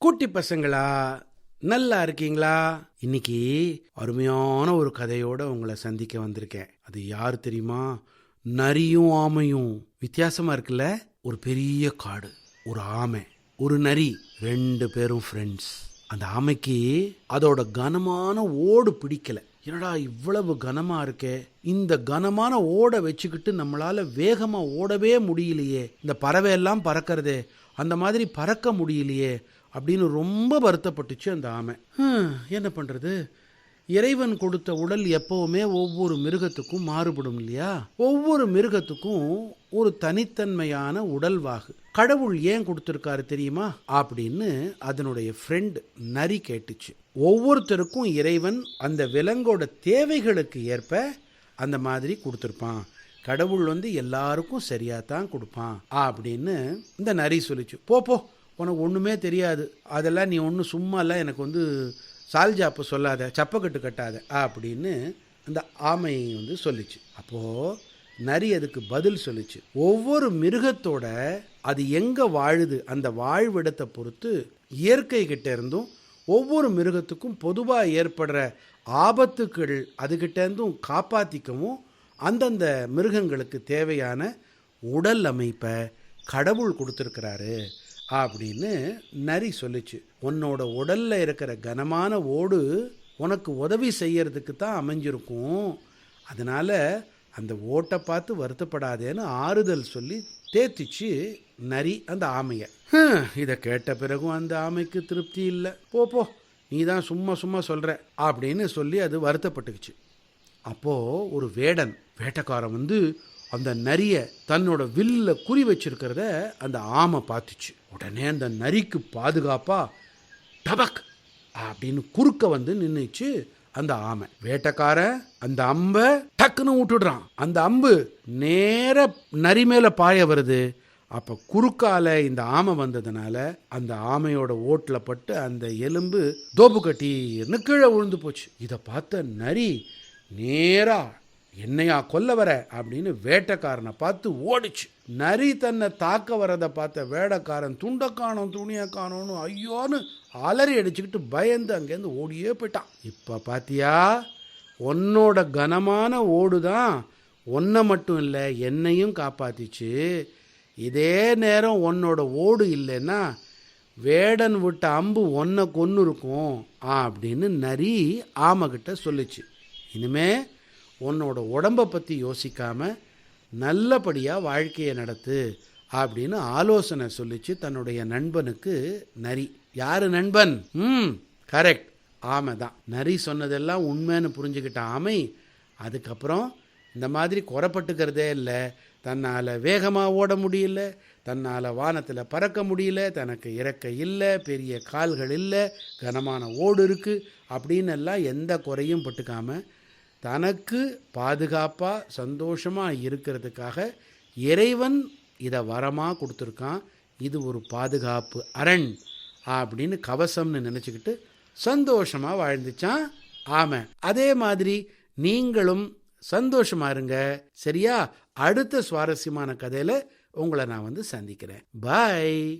குட்டி பசங்களா? நல்லா இருக்கீங்களா? இன்னைக்கு அருமையான ஒரு கதையோட உங்களை சந்திக்க வந்திருக்கேன். அது யார் தெரியுமா? நரியும் ஆமையும். வித்தியாசமா இருக்குல்ல? ஒரு பெரிய காடு ஒரு ஆமை ஒரு நரி ரெண்டு பேரும் ஃப்ரெண்ட்ஸ் அந்த ஆமைக்கு அதோட கனமான ஓடு பிடிக்கல. என்னடா இவ்வளவு கனமா இருக்கே? இந்த கனமான ஓடை வச்சுக்கிட்டு நம்மளால வேகமா ஓடவே முடியலையே. இந்த பறவை எல்லாம் பறக்கிறதே. அந்த மாதிரி பறக்க முடியலையே. அப்படின்னு ரொம்ப வருத்தப்பட்டுச்சு அந்த ஆமை. என்ன பண்றது? இறைவன் கொடுத்த உடல் எப்பவுமே ஒவ்வொரு மிருகத்துக்கும் மாறுபடும் இல்லையா? ஒவ்வொரு மிருகத்துக்கும் ஒரு தனித்தன்மையான உடல்வாகு. கடவுள் ஏன் கொடுத்துருக்காரு தெரியுமா? அப்படின்னு அதனுடைய ஃப்ரெண்ட் நரி கேட்டுச்சு. ஒவ்வொருத்தருக்கும் இறைவன் அந்த விலங்கோட தேவைகளுக்கு ஏற்ப அந்த மாதிரி கொடுத்துருப்பான். கடவுள் வந்து எல்லாருக்கும் சரியா தான் கொடுப்பான் அப்படின்னு இந்த நரி சொல்லிச்சு. போ போ. உனக்கு ஒன்றுமே தெரியாது. அதெல்லாம் நீ ஒன்றும் சும்மாலாம் எனக்கு வந்து சால்ஜாப்பு சொல்லாத சப்பக்கட்டு கட்டாத அப்படின்னு அந்த ஆமை வந்து சொல்லிச்சு. அப்போது நரி அதுக்கு பதில் சொல்லிச்சு. ஒவ்வொரு மிருகத்தோட அது எங்கே வாழுது அந்த வாழ்விடத்தை பொறுத்து இயற்கை கிட்ட இருந்தும் ஒவ்வொரு மிருகத்துக்கும் பொதுவாக ஏற்படுற ஆபத்துக்கள் அதுகிட்டேருந்தும் காப்பாற்றிக்கவும் அந்தந்த மிருகங்களுக்கு தேவையான உடல் அமைப்பை கடவுள் கொடுத்துருக்கிறாரு. அப்படின்னு நரி சொல்லுச்சு. உன்னோட உடலில் இருக்கிற கனமான ஓடு உனக்கு உதவி செய்யறதுக்கு தான் அமைஞ்சிருக்கும். அதனால் அந்த ஓட்டை பார்த்து வருத்தப்படாதேன்னு ஆறுதல் சொல்லி தேத்திச்சு நரி அந்த ஆமையை. இதை கேட்ட பிறகும் அந்த ஆமைக்கு திருப்தி இல்லை. போ போ நீ தான் சும்மா சும்மா சொல்கிற அப்படின்னு சொல்லி அது வருத்தப்பட்டுக்குச்சு. அப்போ ஒரு வேடன் வேட்டைக்காரன் வந்து அந்த நரியை தன்னோட வில்லில் குறி வச்சிருக்கிறத அந்த ஆமை பார்த்துச்சு. உடனே அந்த நரிக்கு பாதுகாப்பாக டபக் அப்படின்னு குறுக்க வந்து நின்றுச்சு அந்த ஆமை. வேட்டைக்காரன் அந்த அம்பை டக்குன்னு விட்டுடுறான். அந்த அம்பு நேர நரி மேலே பாய வருது. அப்போ குறுக்கால இந்த ஆமை வந்ததுனால அந்த ஆமையோட ஓட்டில் பட்டு அந்த எலும்பு தோப்பு கட்டின்னு கீழே விழுந்து போச்சு. இதை பார்த்த நரி நேராக என்னையா கொல்ல வர அப்படின்னு வேட்டைக்காரனை பார்த்து ஓடிச்சு. நரி தன்னை தாக்க வரதை பார்த்த வேடக்காரன் துண்டை காணோம் துணியை காணோன்னு ஐயோன்னு அலறி அடிச்சுக்கிட்டு பயந்து அங்கேருந்து ஓடியே போயிட்டான். இப்போ பாத்தியா? உன்னோட கனமான ஓடு தான் ஒன்றை மட்டும் இல்லை என்னையும் காப்பாத்திச்சு. இதே நேரம் உன்னோட ஓடு இல்லைன்னா வேடன் விட்ட அம்பு ஒன்றை கொன்று இருக்கும் அப்படின்னு நரி ஆமகிட்ட சொல்லிச்சு. இனிமே உன்னோட உடம்பை பற்றி யோசிக்காமல் நல்லபடியாக வாழ்க்கையை நடத்து அப்படின்னு ஆலோசனை சொல்லிச்சு தன்னுடைய நண்பனுக்கு நரி. யாரு நண்பன்? ம் கரெக்ட் ஆமை தான். நரி சொன்னதெல்லாம் உண்மைன்னு புரிஞ்சுக்கிட்ட ஆமை அதுக்கப்புறம் இந்த மாதிரி குறப்பட்டுக்கிறதே இல்லை. தன்னால் வேகமாக ஓட முடியல. தன்னால் வானத்தில் பறக்க முடியல. தனக்கு இறக்க இல்லை. பெரிய கால்கள் இல்லை. கனமான ஓடு இருக்குது அப்படின்னு எல்லாம் எந்த குறையும் பட்டுக்காமல் தனக்கு பாதுகாப்பாக சந்தோஷமாக இருக்கிறதுக்காக இறைவன் இதை வரமாக கொடுத்துருக்கான். இது ஒரு பாதுகாப்பு அரண் அப்படின்னு கவசம்னு நினச்சிக்கிட்டு சந்தோஷமாக வாழ்ந்துச்சான் ஆமை அதே மாதிரி நீங்களும் சந்தோஷமா இருங்க. சரியா? அடுத்த சுவாரஸ்யமான கதையில் உங்களை நான் வந்து சந்திக்கிறேன். பாய்.